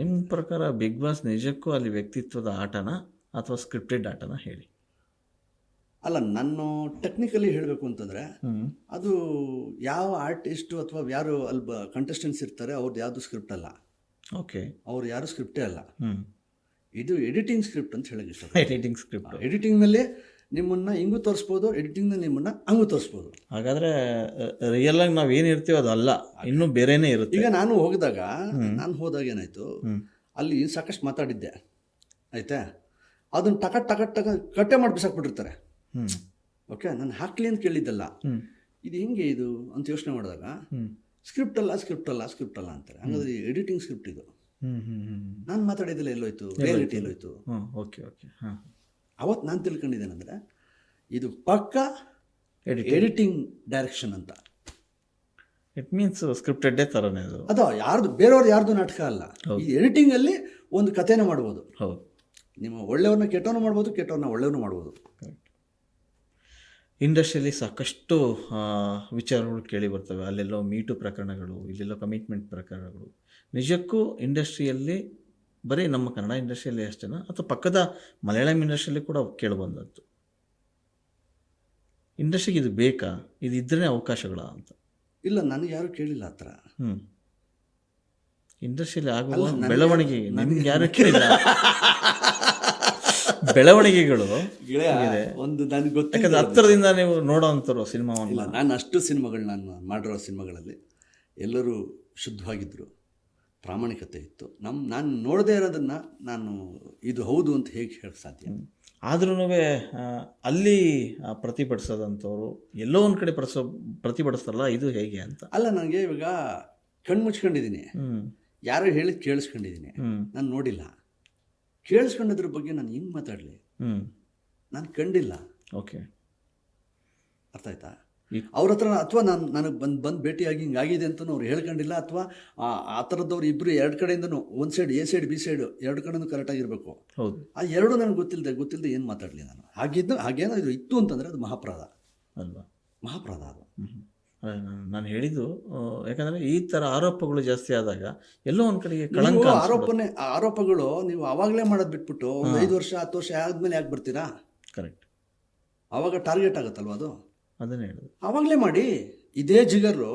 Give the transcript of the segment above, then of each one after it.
ನಿಮ್ಮ ಪ್ರಕಾರ big boss ನಿಜಕ್ಕೂ ಅಲ್ಲಿ ವ್ಯಕ್ತಿತ್ವದ ಆಟನ ಅಥವಾ ಸ್ಕ್ರಿಪ್ಟೆಡ್ ಆಟನ ಹೇಳಿ? ಅಲ್ಲ ನಾನು ಟೆಕ್ನಿಕಲಿ ಹೇಳಬೇಕು ಅಂತಂದರೆ ಅದು ಯಾವ ಆರ್ಟಿಸ್ಟು ಅಥವಾ ಯಾರು ಅಲ್ಲಿ ಬ ಕಂಟೆಸ್ಟೆಂಟ್ಸ್ ಇರ್ತಾರೆ ಅವ್ರದ್ದು ಯಾವುದು ಸ್ಕ್ರಿಪ್ಟ್ ಅಲ್ಲ. ಓಕೆ ಅವ್ರು ಯಾರು ಸ್ಕ್ರಿಪ್ಟೇ ಅಲ್ಲ. ಇದು ಎಡಿಟಿಂಗ್ ಸ್ಕ್ರಿಪ್ಟ್ ಅಂತ ಹೇಳಕ್ಕೆ ಇಷ್ಟ ಎಡಿಟಿಂಗ್ ಸ್ಕ್ರಿಪ್ಟ್ ಎಡಿಟಿಂಗ್ನಲ್ಲಿ ನಿಮ್ಮನ್ನು ಹಿಂಗೂ ತೋರಿಸ್ಬೋದು ಎಡಿಟಿಂಗ್ನಲ್ಲಿ ನಿಮ್ಮನ್ನು ಹಂಗೂ ತೋರಿಸ್ಬೋದು. ಹಾಗಾದ್ರೆ ರಿಯಲ್ ಆಗಿ ನಾವು ಏನು ಇರ್ತೀವೋ ಅದು ಅಲ್ಲ. ಇನ್ನೂ ಬೇರೆನೇ ಇರುತ್ತೆ. ಈಗ ನಾನು ಹೋಗಿದಾಗ ನಾನು ಹೋದಾಗ ಏನಾಯಿತು? ಅಲ್ಲಿ ಸಾಕಷ್ಟು ಮಾತಾಡಿದ್ದೆ. ಆಯ್ತಾ? ಅದನ್ನು ಟಕ ಟಕ ಟಕ ಕಟ್ಟೆ ಮಾಡಿ ಬಿಸಾಕ್ಬಿಟ್ಟಿರ್ತಾರೆ. ಓಕೆ ನಾನು ಹಾಕ್ಲಿ ಅಂತ ಕೇಳಿದ್ದಲ್ಲ. ಇದು ಹೆಂಗೆ ಇದು ಅಂತ ಯೋಚನೆ ಮಾಡಿದಾಗ ಸ್ಕ್ರಿಪ್ಟ್ ಅಲ್ಲ ಸ್ಕ್ರಿಪ್ಟ್ ಅಲ್ಲ ಸ್ಕ್ರಿಪ್ಟ್ ಅಲ್ಲ ಅಂತಾರೆ. ಹಂಗಾದ್ರೆ ಎಡಿಟಿಂಗ್ ಸ್ಕ್ರಿಪ್ಟ್ ಇದು. ನಾನು ಮಾತಾಡಿದ್ದೆಲ್ಲ ಎಲ್ಲೋಯ್ತು? ರಿಯಾಲಿಟಿ ಎಲ್ಲೋಯ್ತು? Okay okay. ಹಾಂ. ಅವತ್ತು ನಾನು ತಿಳ್ಕೊಂಡಿದ್ದೇನೆಂದರೆ ಇದು ಪಕ್ಕ ಎಡಿಟ್ ಎಡಿಟಿಂಗ್ ಡೈರೆಕ್ಷನ್ ಅಂತ. ಇಟ್ ಮೀನ್ಸ್ ಸ್ಕ್ರಿಪ್ಟೆಡ್ಡೇ ಥರನೇ ಅದು. ಅದು ಯಾರ್ದು ಬೇರೆಯವ್ರು ಯಾರ್ದು ನಾಟಕ ಅಲ್ಲ. ಈ ಎಡಿಟಿಂಗಲ್ಲಿ ಒಂದು ಕಥೆನ ಮಾಡ್ಬೋದು. ಹೌದು. ನಿಮ್ಮ ಒಳ್ಳೆಯವ್ರನ್ನ ಕೆಟ್ಟವನ್ನು ಮಾಡ್ಬೋದು ಕೆಟ್ಟವ್ರನ್ನ ಒಳ್ಳೆಯವನು ಮಾಡ್ಬೋದು. ಇಂಡಸ್ಟ್ರಿಯಲ್ಲಿ ಸಾಕಷ್ಟು ವಿಚಾರಗಳು ಕೇಳಿ ಬರ್ತವೆ. ಅಲ್ಲೆಲ್ಲೋ ಮೀಟು ಪ್ರಕರಣಗಳು ಇಲ್ಲೆಲ್ಲೋ ಕಮಿಟ್ಮೆಂಟ್ ಪ್ರಕರಣಗಳು. ನಿಜಕ್ಕೂ ಇಂಡಸ್ಟ್ರಿಯಲ್ಲಿ ಬರೀ ನಮ್ಮ ಕನ್ನಡ ಇಂಡಸ್ಟ್ರಿಯಲ್ಲಿ ಅಷ್ಟೇನಾ? ಅಥವಾ ಪಕ್ಕದ ಮಲಯಾಳಂ ಇಂಡಸ್ಟ್ರಿಯಲ್ಲಿ ಕೂಡ ಕೇಳಿಬಂದದ್ದು ಇಂಡಸ್ಟ್ರಿಗೆ ಇದು ಬೇಕಾ? ಇದು ಇದ್ರೇ ಅವಕಾಶಗಳ ಅಂತ? ಇಲ್ಲ ನನಗೆ ಯಾರು ಕೇಳಿಲ್ಲ ಆ ಥರ. ಹ್ಞೂ ಇಂಡಸ್ಟ್ರಿಯಲ್ಲಿ ಆಗುವ ಬೆಳವಣಿಗೆ ನನಗೆ- ಯಾರು ಕೇಳಿಲ್ಲ? ಬೆಳವಣಿಗೆಗಳು. ಒಂದು ನನಗೆ ಗೊತ್ತಿಲ್ಲ ಯಾಕಂದ್ರೆ ಹತ್ತಿರದಿಂದ ನೀವು ನೋಡೋ ಸಿನಿಮಾ ಸಿನಿಮಾವನ್ನು. ನಾನು ಅಷ್ಟು ಸಿನಿಮಾಗಳು ನಾನು ಮಾಡಿರೋ ಸಿನಿಮಾಗಳಲ್ಲಿ ಎಲ್ಲರೂ ಶುದ್ಧವಾಗಿದ್ದರು ಪ್ರಾಮಾಣಿಕತೆ ಇತ್ತು. ನಮ್ಮ ನಾನು ನೋಡದೇ ಇರೋದನ್ನು ನಾನು ಇದು ಹೌದು ಅಂತ ಹೇಗೆ ಹೇಳಕ್ಕೆ ಸಾಧ್ಯ? ಆದ್ರೂ ಅಲ್ಲಿ ಪ್ರತಿಭಟಿಸೋದಂಥವ್ರು ಎಲ್ಲೋ ಒಂದು ಕಡೆ ಪ್ರಸ ಪ್ರತಿಭಟಿಸ್ತಾರಲ್ಲ ಇದು ಹೇಗೆ ಅಂತ. ಅಲ್ಲ ನನಗೆ ಇವಾಗ ಕಣ್ಣು ಮುಚ್ಕೊಂಡಿದ್ದೀನಿ ಯಾರೋ ಹೇಳಿ ಕೇಳಿಸ್ಕೊಂಡಿದ್ದೀನಿ ನಾನು ನೋಡಿಲ್ಲ. ಕೇಳಿಸ್ಕೊಂಡಿದ್ರ ಬಗ್ಗೆ ನಾನು ಹಿಂಗೆ ಮಾತಾಡಲಿ. ನಾನು ಕಂಡಿಲ್ಲ. ಓಕೆ. ಅರ್ಥ ಆಯ್ತಾ? ಅವ್ರ ಹತ್ರ ಅಥವಾ ನಾನು ನನಗೆ ಬಂದು ಬಂದು ಭೇಟಿಯಾಗಿ ಹಿಂಗಾಗಿದೆ ಅಂತಲೂ ಅವ್ರು ಹೇಳ್ಕೊಂಡಿಲ್ಲ ಅಥವಾ ಆ ಥರದವ್ರು ಇಬ್ಬರು ಎರಡು ಕಡೆಯಿಂದನು ಒಂದು side A side B side ಎರಡು ಕಡೆಯೂ ಕರೆಕ್ಟ್ ಆಗಿರಬೇಕು. ಹೌದು. ಆ ಎರಡು ನನಗೆ ಗೊತ್ತಿಲ್ಲದೆ ಗೊತ್ತಿಲ್ಲದೆ ಏನು ಮಾತಾಡಲಿ ನಾನು? ಹಾಗಿದ್ದು ಇದು ಇತ್ತು ಅಂತಂದರೆ ಅದು ಮಹಾಪ್ರಾಧ ಅಲ್ವಾ? ಮಹಾಪ್ರಾಧ ಅದು. ನಾನು ಹೇಳಿದ್ದು ಯಾಕಂದರೆ ಈ ಥರ ಆರೋಪಗಳು ಜಾಸ್ತಿ ಆದಾಗ ಎಲ್ಲೋ ಒಂದು ಕಡೆಗೆ ಕಳಂಕ ಆರೋಪನೇ ಆರೋಪಗಳು ನೀವು ಆವಾಗಲೇ ಮಾಡೋದು ಬಿಟ್ಬಿಟ್ಟು ಒಂದು ಐದು ವರ್ಷ ಹತ್ತು ವರ್ಷ ಆದಮೇಲೆ ಯಾಕೆ ಬರ್ತೀರಾ? ಕರೆಕ್ಟ್ ಆವಾಗ ಟಾರ್ಗೆಟ್ ಆಗುತ್ತಲ್ವ ಅದು? ಅದನ್ನೇ ಹೇಳಿದ್ರು ಆವಾಗಲೇ ಮಾಡಿ ಇದೇ ಜಿಗರು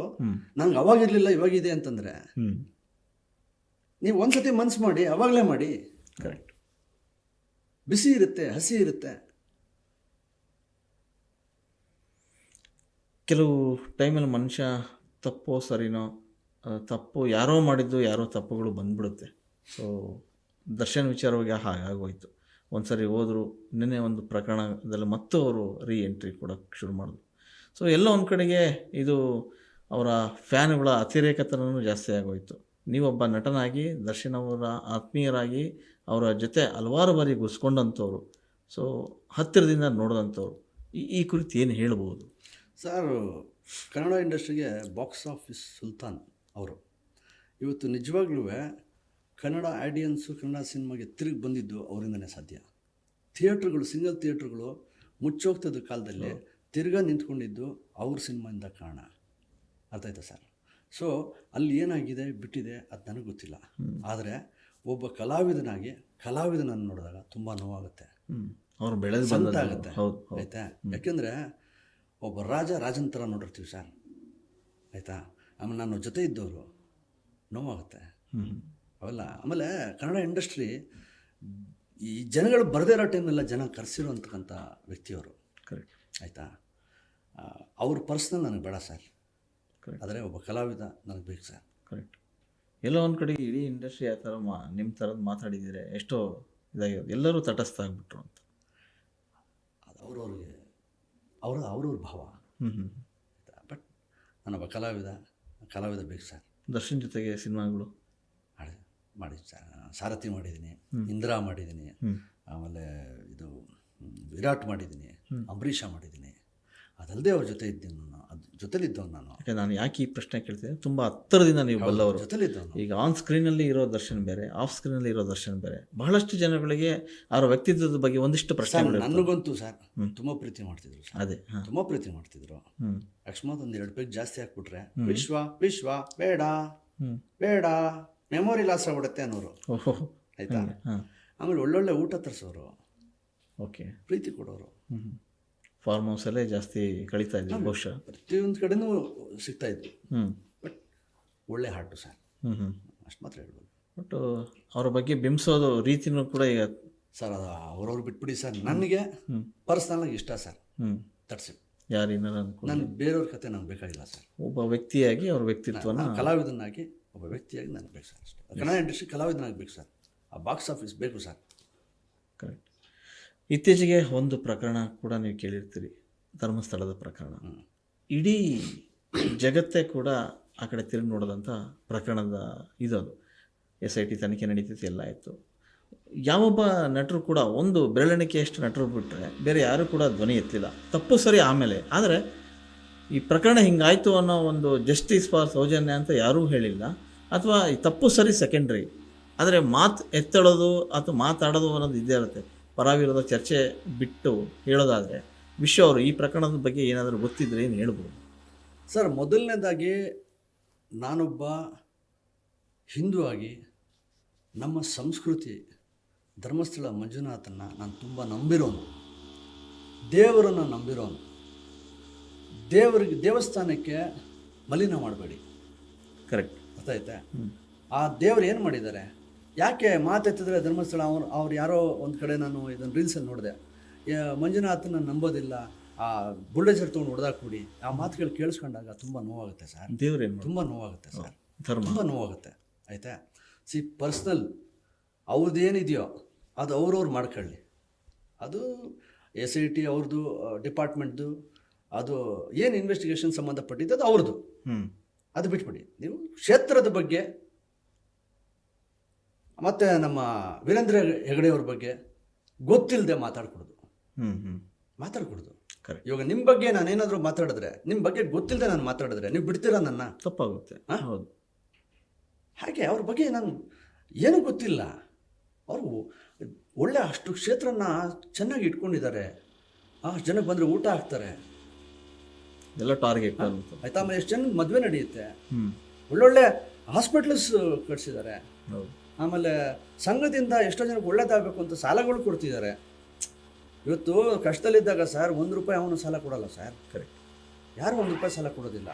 ನಂಗೆ ಅವಾಗಿರಲಿಲ್ಲ ಇವಾಗಿದೆ ಅಂತಂದರೆ ಅಂತಂದ್ರೆ ನೀವು ಒಂದ್ಸತಿ ಮನ್ಸು ಮಾಡಿ ಅವಾಗಲೇ ಮಾಡಿ. ಕರೆಕ್ಟ್ ಬಿಸಿ ಇರುತ್ತೆ ಹಸಿ ಇರುತ್ತೆ. ಕೆಲವು ಟೈಮಲ್ಲಿ ಮನುಷ್ಯ ತಪ್ಪೋ ಸರಿನೋ ತಪ್ಪು ಯಾರೋ ಮಾಡಿದ್ದು ಯಾರೋ ತಪ್ಪುಗಳು ಬಂದ್ಬಿಡುತ್ತೆ. ಸೊ ದರ್ಶನ್ ವಿಚಾರವಾಗಿ ಹಾಗಾಗೋಯ್ತು ಒಂದು ಸರಿ ಹೋದರು ನಿನ್ನೆ ಒಂದು ಪ್ರಕರಣದಲ್ಲಿ ಮತ್ತೆ ಅವರು ರೀ ಎಂಟ್ರಿ ಕೊಡೋಕ್ಕೆ ಶುರು ಮಾಡಿದ್ರು. ಸೊ ಎಲ್ಲೋ ಒಂದು ಕಡೆಗೆ ಇದು ಅವರ ಫ್ಯಾನ್ಗಳ ಅತಿರೇಕತನೂ ಜಾಸ್ತಿ ಆಗೋಯಿತು. ನೀವೊಬ್ಬ ನಟನಾಗಿ ದರ್ಶನ್ ಅವರ ಆತ್ಮೀಯರಾಗಿ ಅವರ ಜೊತೆ ಹಲವಾರು ಬಾರಿ ಗುಸ್ಕೊಂಡಂಥವ್ರು. ಸೊ ಹತ್ತಿರದಿಂದ ನೋಡಿದಂಥವ್ರು. ಈ ಈ ಕುರಿತು ಏನು ಹೇಳ್ಬೋದು? ಸರ್ ಕನ್ನಡ ಇಂಡಸ್ಟ್ರಿಗೆ ಬಾಕ್ಸ್ ಆಫೀಸ್ ಸುಲ್ತಾನ್ ಅವರು. ಇವತ್ತು ನಿಜವಾಗ್ಲೂ ಕನ್ನಡ ಆಡಿಯನ್ಸು ಕನ್ನಡ ಸಿನಿಮಾಗೆ ತಿರುಗಿ ಬಂದಿದ್ದು ಅವರಿಂದನೇ ಸಾಧ್ಯ. ಥಿಯೇಟ್ರ್ಗಳು ಸಿಂಗಲ್ ಥಿಯೇಟ್ರ್ಗಳು ಮುಚ್ಚೋಗ್ತದ ಕಾಲದಲ್ಲಿ ತಿರ್ಗಾ ನಿಂತ್ಕೊಂಡಿದ್ದು ಅವ್ರ ಸಿನಿಮಾಯಿಂದ ಕಾರಣ. ಅರ್ಥ ಆಯ್ತಾ ಸರ್? ಸೊ ಅಲ್ಲಿ ಏನಾಗಿದೆ ಬಿಟ್ಟಿದೆ ಅದು ನನಗೆ ಗೊತ್ತಿಲ್ಲ. ಆದರೆ ಒಬ್ಬ ಕಲಾವಿದನಾಗಿ ಕಲಾವಿದನನ್ನು ನೋಡಿದಾಗ ತುಂಬ ನೋವಾಗುತ್ತೆ. ಅವ್ರು ಬೆಳೆದು ಆಗುತ್ತೆ. ಆಯ್ತಾ? ಯಾಕೆಂದರೆ ಒಬ್ಬ ರಾಜ ರಾಜನ ಥರ ನೋಡಿರ್ತೀವಿ ಸರ್. ಆಯಿತಾ? ಆಮೇಲೆ ನಾನು ಜೊತೆ ಇದ್ದವರು ನೋವಾಗುತ್ತೆ. ಅವೆಲ್ಲ ಆಮೇಲೆ ಕನ್ನಡ ಇಂಡಸ್ಟ್ರಿ ಈ ಜನಗಳು ಬರದೇ ಇರೋ ಟೈಮೆಲ್ಲ ಜನ ಕರೆಸಿರುವಂತಕ್ಕಂಥ ವ್ಯಕ್ತಿಯವರು. ಕರೆಕ್ಟ್ ಆಯಿತಾ? ಅವ್ರ ಪರ್ಸ್ನಲ್ ನನಗೆ ಬೇಡ ಸರ್. ಆದರೆ ಒಬ್ಬ ಕಲಾವಿದ ನನಗೆ ಬೇಕು ಸರ್ ಕರೆಕ್ಟ್ ಎಲ್ಲೋ ಒಂದು ಕಡೆ ಇಡೀ ಇಂಡಸ್ಟ್ರಿ ಆ ಥರ ಮಾ ನಿಮ್ಮ ಥರದ್ದು ಮಾತಾಡಿದರೆ ಎಷ್ಟೋ ಇದಾಗಿರೋದು. ಎಲ್ಲರೂ ತಟಸ್ಥ ಆಗಿಬಿಟ್ರು ಅಂತ. ಅದು ಅವ್ರವ್ರಿಗೆ ಅವ್ರ ಅವ್ರವ್ರ ಭಾವ. ಹ್ಞೂ ಹ್ಞೂ ಬಟ್ ನಾನೊಬ್ಬ ಕಲಾವಿದ ಕಲಾವಿದ ಬೇಕು ಸರ್ ದರ್ಶನ್ ಜೊತೆಗೆ ಸಿನಿಮಾಗಳು? ಮಾಡಿ ಮಾಡಿ ಸರ್ ಸಾರಥಿ ಮಾಡಿದ್ದೀನಿ ಇಂದಿರಾ ಮಾಡಿದ್ದೀನಿ ಆಮೇಲೆ ಇದು ವಿರಾಟ್ ಮಾಡಿದ್ದೀನಿ ಅಂಬರೀಷ ಮಾಡಿದ್ದೀನಿ ಅದಲ್ಲದೆ ಅವ್ರ ಜೊತೆ ಇದ್ದೀನಿ ನಾನು. ಅದು ಜೊತೆಲಿದ್ದವನು ನಾನು. ಯಾಕೆ ನಾನು ಯಾಕೆ ಈ ಪ್ರಶ್ನೆ ಕೇಳ್ತೀನಿ ತುಂಬ ಹತ್ತಿರದಿಂದ ನೀವು ಬಲ್ಲವರು. ಜೊತೆಲಿದ್ದವನು ಈಗ ಆನ್ ಸ್ಕ್ರೀನಲ್ಲಿ ಇರೋ ದರ್ಶನ್ ಬೇರೆ ಆಫ್ ಸ್ಕ್ರೀನಲ್ಲಿ ಇರೋ ದರ್ಶನ್ ಬೇರೆ. ಬಹಳಷ್ಟು ಜನಗಳಿಗೆ ಅವರ ವ್ಯಕ್ತಿತ್ವದ ಬಗ್ಗೆ ಒಂದಿಷ್ಟು ಪ್ರಶ್ನೆ. ನನಗಂತೂ ಸರ್ ತುಂಬ ಪ್ರೀತಿ ಮಾಡ್ತಿದ್ರು ಅದೇ ತುಂಬ ಪ್ರೀತಿ ಮಾಡ್ತಿದ್ರು. ಅಕಸ್ಮಾತ್ ಒಂದು ಎರಡು ಪೇಜ್ ಜಾಸ್ತಿ ಹಾಕ್ಬಿಟ್ರೆ ವಿಶ್ವ ವಿಶ್ವ ಬೇಡ. ಬೇಡ. ಮೆಮೊರಿ ಲಾಸ್ ಆಗ್ಬಿಡುತ್ತೆ ಅನ್ನೋರು. ಆಯ್ತಾ? ಆಮೇಲೆ ಒಳ್ಳೊಳ್ಳೆ ಊಟ ತರಿಸೋರು. ಓಕೆ. ಪ್ರೀತಿ ಕೊಡೋರು. ಫಾರ್ಮ್ ಹೌಸಲ್ಲೇ ಜಾಸ್ತಿ ಕಳೀತಾ ಇದ್ವಿ ಬಹುಶಃ. ಪ್ರತಿಯೊಂದು ಕಡೆನೂ ಸಿಗ್ತಾ ಇದ್ವಿ. ಹ್ಞೂ ಬಟ್ ಒಳ್ಳೆ ಹಾರ್ಟು ಸರ್. ಹ್ಞೂ ಹ್ಞೂ ಅಷ್ಟು ಮಾತ್ರ ಹೇಳ್ಬೋದು. ಬಟ್ ಅವ್ರ ಬಗ್ಗೆ ಬಿಂಬಿಸೋದು ರೀತಿನೂ ಕೂಡ ಈಗ ಸರ್ ಅದು ಅವ್ರವ್ರು ಬಿಟ್ಬಿಡಿ ಸರ್. ನನಗೆ ಪರ್ಸ್ನಲಾಗಿ ಇಷ್ಟ ಸರ್. ಹ್ಞೂ ತಟ್ಸಿ ಯಾರು ನಾನು ಬೇರೆಯವ್ರ ಕತೆ ನಂಗೆ ಬೇಕಾಗಿಲ್ಲ ಸರ್. ಒಬ್ಬ ವ್ಯಕ್ತಿಯಾಗಿ ಅವ್ರ ವ್ಯಕ್ತಿತ್ವನ ಕಲಾವಿದನಾಗಿ ಒಬ್ಬ ವ್ಯಕ್ತಿಯಾಗಿ ನನಗೆ ಬೇಕು ಸರ್ ಅಷ್ಟೇ. ಕನ್ನಡ ಇಂಡಸ್ಟ್ರಿ ಕಲಾವಿದನಾಗಿ ಬೇಕು ಸರ್. ಆ ಬಾಕ್ಸ್ ಆಫೀಸ್ ಬೇಕು ಸರ್. ಕರೆಕ್ಟ್ ಇತ್ತೀಚೆಗೆ ಒಂದು ಪ್ರಕರಣ ಕೂಡ ನೀವು ಕೇಳಿರ್ತೀರಿ ಧರ್ಮಸ್ಥಳದ ಪ್ರಕರಣ. ಇಡೀ ಜಗತ್ತೇ ಕೂಡ ಆ ಕಡೆ ತಿರುಗಿ ನೋಡಿದಂಥ ಪ್ರಕರಣದ ಇದದು ಅದು. ಎಸ್ ಐ ಟಿ ತನಿಖೆ ನಡೀತಿತ್ತು ಎಲ್ಲ ಆಯಿತು. ಯಾವೊಬ್ಬ ನಟರು ಕೂಡ ಒಂದು ಬೆರಳೆಣಿಕೆಯಷ್ಟು ನಟರು ಬಿಟ್ಟರೆ ಬೇರೆ ಯಾರೂ ಕೂಡ ಧ್ವನಿ ಎತ್ತಲಿಲ್ಲ ತಪ್ಪು ಸರಿ ಆಮೇಲೆ. ಆದರೆ ಈ ಪ್ರಕರಣ ಹಿಂಗಾಯಿತು ಅನ್ನೋ ಒಂದು ಜಸ್ಟಿಸ್ ಫಾರ್ ಸೌಜನ್ಯ ಅಂತ ಯಾರೂ ಹೇಳಿಲ್ಲ. ಅಥವಾ ಈ ತಪ್ಪು ಸರಿ ಸೆಕೆಂಡ್ರಿ ಆದರೆ ಮಾತು ಎತ್ತಳೋದು ಅಥವಾ ಮಾತಾಡೋದು ಅನ್ನೋದು ಇದ್ದೇ ಇರುತ್ತೆ. ಪರಾವಿರೋದ ಚರ್ಚೆ ಬಿಟ್ಟು ಹೇಳೋದಾದರೆ ವಿಶ್ವ ಅವರು ಈ ಪ್ರಕರಣದ ಬಗ್ಗೆ ಏನಾದರೂ ಗೊತ್ತಿದ್ರೆ ಏನು ಹೇಳ್ಬೋದು? ಸರ್ ಮೊದಲನೇದಾಗಿ ನಾನೊಬ್ಬ ಹಿಂದೂ ಆಗಿ ನಮ್ಮ ಸಂಸ್ಕೃತಿ ಧರ್ಮಸ್ಥಳ ಮಂಜುನಾಥನ್ನು ನಾನು ತುಂಬ ನಂಬಿರೋನು. ದೇವರನ್ನು ನಂಬಿರೋನು. ದೇವರಿಗೆ ದೇವಸ್ಥಾನಕ್ಕೆ ಮಲಿನ ಮಾಡಬೇಡಿ. ಕರೆಕ್ಟ್ ಗೊತ್ತಾಯ್ತಾ ಆ ದೇವರು ಏನು ಮಾಡಿದ್ದಾರೆ? ಯಾಕೆ ಮಾತೆತ್ತಿದ್ರೆ ಧರ್ಮಸ್ಥಳ ಅವ್ರು ಅವ್ರು ಯಾರೋ ಒಂದು ಕಡೆ ನಾನು ಇದನ್ನು ರೀಲ್ಸಲ್ಲಿ ನೋಡಿದೆ. ಮಂಜುನಾಥನ ನಂಬೋದಿಲ್ಲ. ಆ ಬುಲ್ಡೇಜರ್ ತೊಗೊಂಡು ಹೊಡೆದಾಕ್ಬಿಡಿ ಆ ಮಾತುಗಳು ಕೇಳಿಸ್ಕೊಂಡಾಗ ತುಂಬ ನೋವಾಗುತ್ತೆ ಸರ್. ದೇವ್ರೇನು ಮಾಡಿ ತುಂಬ ನೋವಾಗುತ್ತೆ ಸರ್. ಧರ್ಮ. ತುಂಬ ನೋವಾಗುತ್ತೆ. ಆಯಿತಾ? ಸಿ ಪರ್ಸ್ನಲ್ ಅವ್ರದ್ದೇನಿದೆಯೋ ಅದು ಅವ್ರವ್ರು ಮಾಡ್ಕೊಳ್ಳಿ. ಅದು ಎಸ್ ಐ ಟಿ ಅವ್ರದ್ದು ಡಿಪಾರ್ಟ್ಮೆಂಟ್ದು ಅದು ಏನು ಇನ್ವೆಸ್ಟಿಗೇಷನ್ ಸಂಬಂಧಪಟ್ಟಿದ್ದು ಅದು ಅವ್ರದ್ದು ಹ್ಞೂ ಅದು ಬಿಟ್ಬಿಡಿ. ನೀವು ಕ್ಷೇತ್ರದ ಬಗ್ಗೆ ಮತ್ತು ನಮ್ಮ ವೀರೇಂದ್ರ ಹೆಗಡೆಯವ್ರ ಬಗ್ಗೆ ಗೊತ್ತಿಲ್ಲದೆ ಮಾತಾಡ್ಕೊಡೋದು. ಹ್ಞೂ ಹ್ಞೂ ಮಾತಾಡ್ಕೊಡೋದು. ಕರೆಕ್ಟ್ ಇವಾಗ ನಿಮ್ಮ ಬಗ್ಗೆ ನಾನೇನಾದರೂ ಮಾತಾಡಿದ್ರೆ ನಿಮ್ಮ ಬಗ್ಗೆ ಗೊತ್ತಿಲ್ಲದೆ ನಾನು ಮಾತಾಡಿದ್ರೆ ನೀವು ಬಿಡ್ತೀರಾ ನನ್ನ? ತಪ್ಪಾಗುತ್ತೆ. ಹಾಂ? ಹೌದು. ಹಾಗೆ ಅವ್ರ ಬಗ್ಗೆ ನಾನು ಏನೂ ಗೊತ್ತಿಲ್ಲ. ಅವರು ಒಳ್ಳೆ ಅಷ್ಟು ಕ್ಷೇತ್ರನ ಚೆನ್ನಾಗಿ ಇಟ್ಕೊಂಡಿದ್ದಾರೆ. ಅಷ್ಟು ಜನಕ್ಕೆ ಬಂದರೆ ಊಟ ಹಾಕ್ತಾರೆ. ಎಲ್ಲ ಟಾರ್ಗೆಟ್ ಆಯ್ತಾ ಆಮೇಲೆ ಎಷ್ಟು ಜನ ಮದುವೆ ನಡೆಯುತ್ತೆ. ಒಳ್ಳೊಳ್ಳೆ ಹಾಸ್ಪಿಟ್ಲ್ಸ್ ಕಟ್ಸಿದ್ದಾರೆ. ಹೌದು. ಆಮೇಲೆ ಸಂಘದಿಂದ ಎಷ್ಟೋ ಜನಕ್ಕೆ ಒಳ್ಳೇದಾಗಬೇಕು ಅಂತ ಸಾಲಗಳು ಕೊಡ್ತಿದ್ದಾರೆ. ಇವತ್ತು ಕಷ್ಟದಲ್ಲಿದ್ದಾಗ ಸರ್ ಒಂದು ರೂಪಾಯಿ ಅವನು ಸಾಲ ಕೊಡಲ್ಲ ಸರ್. ಕರೆಕ್ಟ್ ಯಾರು ಒಂದು ರೂಪಾಯಿ ಸಾಲ ಕೊಡೋದಿಲ್ಲ.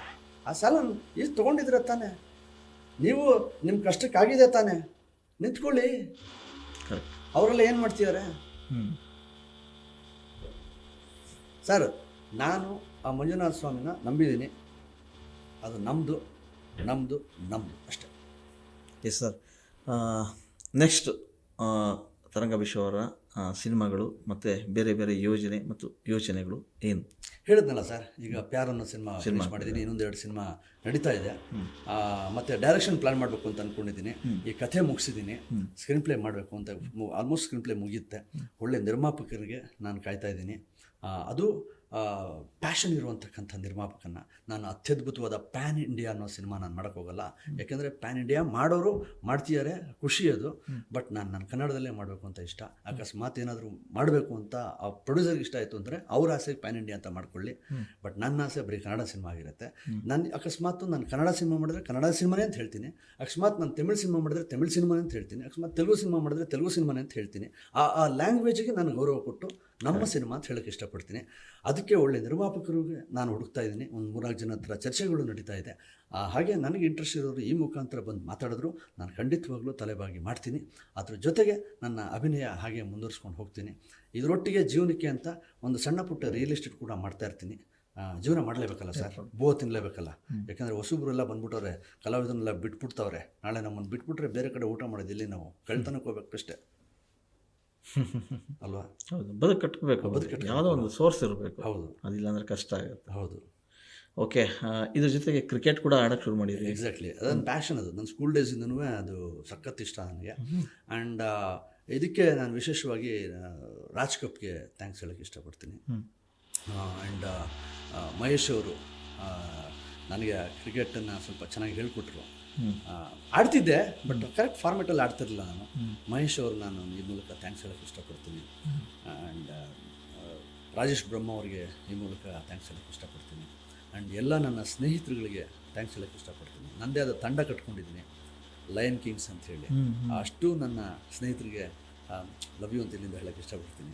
ಆ ಸಾಲ ಎಷ್ಟು ತೊಗೊಂಡಿದ್ರೆ ತಾನೆ. ನೀವು ನಿಮ್ಮ ಕಷ್ಟಕ್ಕಾಗಿದೆ ತಾನೆ. ನಿಂತ್ಕೊಳ್ಳಿ. ಕರೆಕ್ಟ್ ಅವರೆಲ್ಲ ಏನು ಮಾಡ್ತಿದ್ದಾರೆ? ಸರ್ ನಾನು ಆ ಮಂಜುನಾಥ ಸ್ವಾಮಿನ ನಂಬಿದ್ದೀನಿ. ಅದು ನಮ್ಮದು ನಮ್ಮದು ನಮ್ಮದು ಅಷ್ಟೇ. ಎಸ್ ಸರ್ ನೆಕ್ಸ್ಟ್ ತರಂಗ ವಿಶ್ವ ಅವರ ಆ, ಸಿನಿಮಾಗಳು ಮತ್ತು ಬೇರೆ ಬೇರೆ ಯೋಜನೆ ಮತ್ತು ಯೋಚನೆಗಳು ಏನು? ಹೇಳಿದ್ನಲ್ಲ ಸರ್ ಈಗ ಪ್ಯಾರ್ ಅನ್ನೋ ಸಿನಿಮಾ ಸಿನಿಮಾ ಮಾಡಿದ್ದೀನಿ ಇನ್ನೊಂದು ಎರಡು ಸಿನಿಮಾ ನಡೀತಾ ಇದೆ. ಮತ್ತು ಮತ್ತೆ ಡೈರೆಕ್ಷನ್ ಪ್ಲಾನ್ ಮಾಡಬೇಕು ಅಂತ ಅಂದ್ಕೊಂಡಿದ್ದೀನಿ ಈ ಕಥೆ ಮುಗಿಸಿದ್ದೀನಿ. ಸ್ಕ್ರೀನ್ ಪ್ಲೇ ಮಾಡಬೇಕು ಅಂತ ಆಲ್ಮೋಸ್ಟ್ ಸ್ಕ್ರೀನ್ ಪ್ಲೇ ಮುಗಿಯುತ್ತೆ. ಒಳ್ಳೆ ನಿರ್ಮಾಪಕರಿಗೆ ನಾನು ಕಾಯ್ತಾ ಇದ್ದೀನಿ. ಅದು ಪ್ಯಾಷನ್ ಇರುವಂತಕ್ಕಂಥ ನಿರ್ಮಾಪಕನ ನಾನು ಅತ್ಯದ್ಭುತವಾದ ಪ್ಯಾನ್ ಇಂಡಿಯಾ ಅನ್ನೋ ಸಿನಿಮಾ ನಾನು ಮಾಡೋಕ್ಕೆ ಹೋಗಲ್ಲ. ಯಾಕೆಂದರೆ ಪ್ಯಾನ್ ಇಂಡಿಯಾ ಮಾಡೋರು ಮಾಡ್ತಿದ್ದಾರೆ ಖುಷಿ ಅದು. ಬಟ್ ನಾನು ನನ್ನ ಕನ್ನಡದಲ್ಲೇ ಮಾಡಬೇಕು ಅಂತ ಇಷ್ಟ. ಅಕಸ್ಮಾತ್ ಏನಾದರೂ ಮಾಡಬೇಕು ಅಂತ ಆ ಪ್ರೊಡ್ಯೂಸರ್ಗೆ ಇಷ್ಟ ಆಯಿತು ಅಂದರೆ ಅವ್ರ ಆಸೆಗೆ ಪ್ಯಾನ್ ಇಂಡಿಯಾ ಅಂತ ಮಾಡ್ಕೊಳ್ಳಿ. ಬಟ್ ನನ್ನ ಆಸೆ ಬರೀ ಕನ್ನಡ ಸಿನಿಮಾ ಆಗಿರುತ್ತೆ. ನಾನು ಅಕಸ್ಮಾತ್ ನಾನು ಕನ್ನಡ ಸಿನಿಮಾ ಮಾಡಿದ್ರೆ ಕನ್ನಡ ಸಿನಿಮಾನೇ ಅಂತ ಹೇಳ್ತೀನಿ. ಅಕಸ್ಮಾತ್ ನಾನು ತಮಿಳು ಸಿನಿಮಾ ಮಾಡಿದ್ರೆ ತಮಿಳು ಸಿನಿಮಾನೇ ಅಂತ ಹೇಳ್ತೀನಿ. ಅಕಸ್ಮಾತ್ ತೆಲುಗು ಸಿನಿಮಾ ಮಾಡಿದ್ರೆ ತೆಲುಗು ಸಿನಿಮಾನೇ ಅಂತ ಹೇಳ್ತೀನಿ. ಆ ಆ ಲ್ಯಾಂಗ್ವೇಜ್ಗೆ ನಾನು ಗೌರವ ಕೊಟ್ಟು ನಮ್ಮ ಸಿನಿಮಾ ಅಂತ ಹೇಳೋಕ್ಕೆ ಇಷ್ಟಪಡ್ತೀನಿ. ಅದಕ್ಕೆ ಒಳ್ಳೆ ನಿರ್ಮಾಪಕರಿಗೆ ನಾನು ಹುಡುಕ್ತಾ ಇದ್ದೀನಿ. ಒಂದು ಮೂರ್ನಾಲ್ಕು ಜನ ಹತ್ರ ಚರ್ಚೆಗಳು ನಡೀತಾ ಇದೆ. ಆ, ಹಾಗೆ ನನಗೆ ಇಂಟ್ರೆಸ್ಟ್ ಇರೋರು ಈ ಮುಖಾಂತರ ಬಂದು ಮಾತಾಡಿದ್ರು. ನಾನು ಖಂಡಿತವಾಗ್ಲೂ ತಲೆಬಾಗಿ ಮಾಡ್ತೀನಿ. ಅದ್ರ ಜೊತೆಗೆ ನನ್ನ ಅಭಿನಯ ಹಾಗೆ ಮುಂದುವರಿಸ್ಕೊಂಡು ಹೋಗ್ತೀನಿ. ಇದರೊಟ್ಟಿಗೆ ಜೀವನಕ್ಕೆ ಅಂತ ಒಂದು ಸಣ್ಣ ಪುಟ್ಟ ರಿಯಲ್ ಎಸ್ಟೇಟ್ ಕೂಡ ಮಾಡ್ತಾ ಇರ್ತೀನಿ. ಜೀವನ ಮಾಡಲೇಬೇಕಲ್ಲ ಸರ್? ಬೋ ತಿನ್ನಲೇಬೇಕಲ್ಲ ಯಾಕಂದರೆ ಹೊಸಬ್ರೆಲ್ಲ ಬಂದ್ಬಿಟ್ಟವ್ರೆ ಕಲಾವಿದನ್ನೆಲ್ಲ ಬಿಟ್ಬಿಡ್ತಾವ್ರೆ. ನಾಳೆ ನಮ್ಮನ್ನು ಬಿಟ್ಬಿಟ್ರೆ ಬೇರೆ ಕಡೆ ಊಟ ಮಾಡೋದಿಲ್ಲ ನಾವು? ಕಳ್ತನಕ್ಕೆ ಹೋಗ್ಬೇಕಷ್ಟೇ. ಅಲ್ವಾ? ಹೌದು ಬದುಕು ಕಟ್ಕೋಬೇಕು ಯಾವುದೋ ಒಂದು ಸೋರ್ಸ್ ಇರಬೇಕು. ಹೌದು. ಅದಿಲ್ಲ ಅಂದರೆ ಕಷ್ಟ ಆಗುತ್ತೆ. ಹೌದು. ಓಕೆ ಇದ್ರ ಜೊತೆಗೆ ಕ್ರಿಕೆಟ್ ಕೂಡ ಆಡೋಕ್ಕೆ ಶುರು ಮಾಡಿದ್ರಿ. ಎಕ್ಸಾಕ್ಟ್ಲಿ ಅದೊಂದು ಪ್ಯಾಷನ್ ಅದು. ನನ್ನ ಸ್ಕೂಲ್ ಡೇಸಿಂದನೂ ಅದು ಸಖತ್ ಇಷ್ಟ ನನಗೆ. ಆ್ಯಂಡ್ ಇದಕ್ಕೆ ನಾನು ವಿಶೇಷವಾಗಿ ರಾಜ್ ಕಪ್ಗೆ ಥ್ಯಾಂಕ್ಸ್ ಹೇಳೋಕ್ಕೆ ಇಷ್ಟಪಡ್ತೀನಿ. ಆ್ಯಂಡ್ ಮಹೇಶ್ ಅವರು ನನಗೆ ಕ್ರಿಕೆಟನ್ನು ಸ್ವಲ್ಪ ಚೆನ್ನಾಗಿ ಹೇಳ್ಕೊಟ್ರು. ಆಡ್ತಿದ್ದೆ ಬಟ್ ಕರೆಕ್ಟ್ ಫಾರ್ಮೆಟಲ್ಲಿ ಆಡ್ತಿರಲಿಲ್ಲ ನಾನು. ಮಹೇಶ್ ಅವರು ನಾನು ಈ ಮೂಲಕ ಥ್ಯಾಂಕ್ಸ್ ಹೇಳೋಕ್ಕೆ ಇಷ್ಟಪಡ್ತೀನಿ. ಆ್ಯಂಡ್ ರಾಜೇಶ್ ಬ್ರಹ್ಮ ಅವರಿಗೆ ಈ ಮೂಲಕ ಥ್ಯಾಂಕ್ಸ್ ಹೇಳೋಕ್ಕೆ ಇಷ್ಟಪಡ್ತೀನಿ. ಆ್ಯಂಡ್ ಎಲ್ಲ ನನ್ನ ಸ್ನೇಹಿತರುಗಳಿಗೆ ಥ್ಯಾಂಕ್ಸ್ ಹೇಳೋಕ್ಕೆ ಇಷ್ಟಪಡ್ತೀನಿ. ನನ್ನದೇ ಆದ ತಂಡ ಕಟ್ಕೊಂಡಿದ್ದೀನಿ ಲಯನ್ ಕಿಂಗ್ಸ್ ಅಂತ ಹೇಳಿ ಅಷ್ಟು ನನ್ನ ಸ್ನೇಹಿತರಿಗೆ ಲವ್ ಯು ಅಂತ ಇಲ್ಲಿಂದ ಹೇಳಕ್ಕೆ ಇಷ್ಟಪಡ್ತೀನಿ.